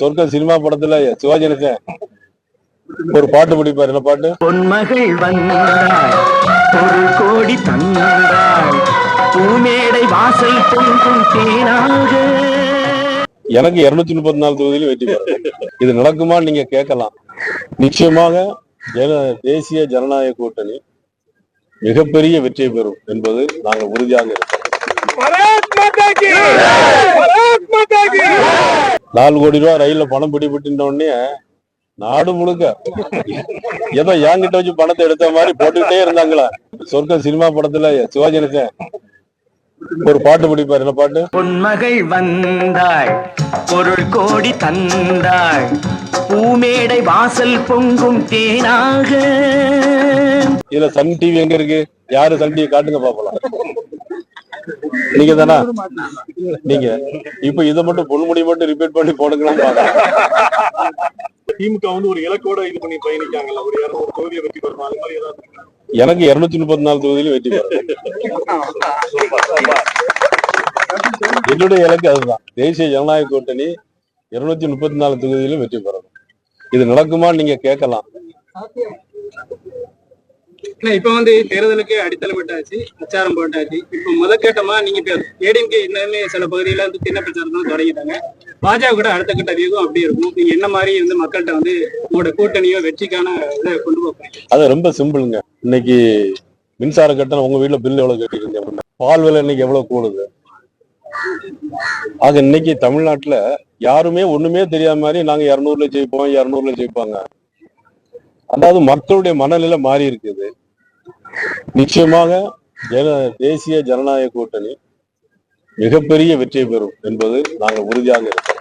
சொர்க்க சினிமா படத்துல சிவாஜி கணேசன் ஒரு பாட்டு பிடிப்பாரு. என்ன பாட்டு? பொன்மகள் வந்தாள் ஒரு கோடி தந்தாள் பூமேடை வாசல் பொங்கும் தேனாக. எனக்கு இருநூத்தி முப்பத்தி நாலு தொகுதியிலும் வெற்றி பெறும். இது நடக்குமா நீங்க கேட்கலாம். நிச்சயமாக ஜன தேசிய ஜனநாயக கூட்டணி மிகப்பெரிய வெற்றியை பெறும் என்பது நாங்கள் உறுதியாக இருக்கிறோம். நாலு கோடி ரூபாய் ரயில்ல பணம் பிடிபட்டு உடனே நாடு முழுக்க ஏதோ என்கிட்ட வச்சு பணத்தை எடுத்த மாதிரி போட்டுக்கிட்டே இருந்தாங்களா? சொர்க்க சினிமா படத்துல சிவாஜி கணேசன் ஒரு பாட்டு பிடிப்பாரு என்ன பாட்டு? பொன்மகள் வந்தாள் பொருள் கோடி தந்தாள் பூமேடை வாசல் பொங்கும் தேனாக. இதுல சன் டிவி எங்க இருக்கு? யாரு சன் டிவி காட்டுங்க பாப்பலாம் நீங்க தானா நீங்க. இப்ப இதை மட்டும் பொன்முடி மட்டும் ரிப்பீட் பண்ணி போடுங்களான்னு பாக்கலாம் திமுக வந்து ஒரு இலக்கோட இது பண்ணி பயணிக்காங்கல்ல. ஒரு இரநூறு தொகுதியை வெற்றி பெறுமா அது மாதிரி ஏதாவது? எனக்கு இருநூத்தி முப்பத்தி நாலு தொகுதியிலும் வெற்றி என்னுடைய இலக்கு அதுதான். தேசிய ஜனநாயக கூட்டணி இருநூத்தி முப்பத்தி நாலு தொகுதியிலும் வெற்றி பெறணும். இது நடக்குமா நீங்க கேட்கலாம். இப்ப வந்து தேர்தலுக்கு அடித்தளம் விட்டாச்சு பிரச்சாரம் போட்டாச்சு. இப்ப முதற்கட்டமா நீங்க இப்ப ஏடிஎம்கே இன்னுமே சில பகுதியில வந்து சின்ன பிரச்சாரம் தான் தொடங்கிட்டாங்க. பாஜக கூட அடுத்த கட்ட வியூகம் அப்படி இருக்கும். நீங்க என்ன மாதிரி வந்து மக்கள்கிட்ட வந்து உங்களோட கூட்டணியோ வெற்றிக்கான இதை கொண்டு போறீங்க? அது ரொம்ப சிம்பிளுங்க. இன்னைக்கு மின்சார கட்டணம் உங்க வீட்டுல பில் எவ்வளவு கட்டிருக்கீங்க அப்படின்னா பால் விலை இன்னைக்கு எவ்வளவு கூடுது? ஆக இன்னைக்கு தமிழ்நாட்டுல யாருமே ஒண்ணுமே தெரியாத மாதிரி நாங்க இருநூறுல ஜெயிப்போம் இருநூறுல ஜெயிப்பாங்க. அதாவது மக்களுடைய மனநிலை மாறி இருக்குது. நிச்சயமாக ஜன தேசிய ஜனநாயக கூட்டணி மிகப்பெரிய வெற்றியை பெறும் என்பது நாங்கள் உறுதியாக இருக்கிறோம்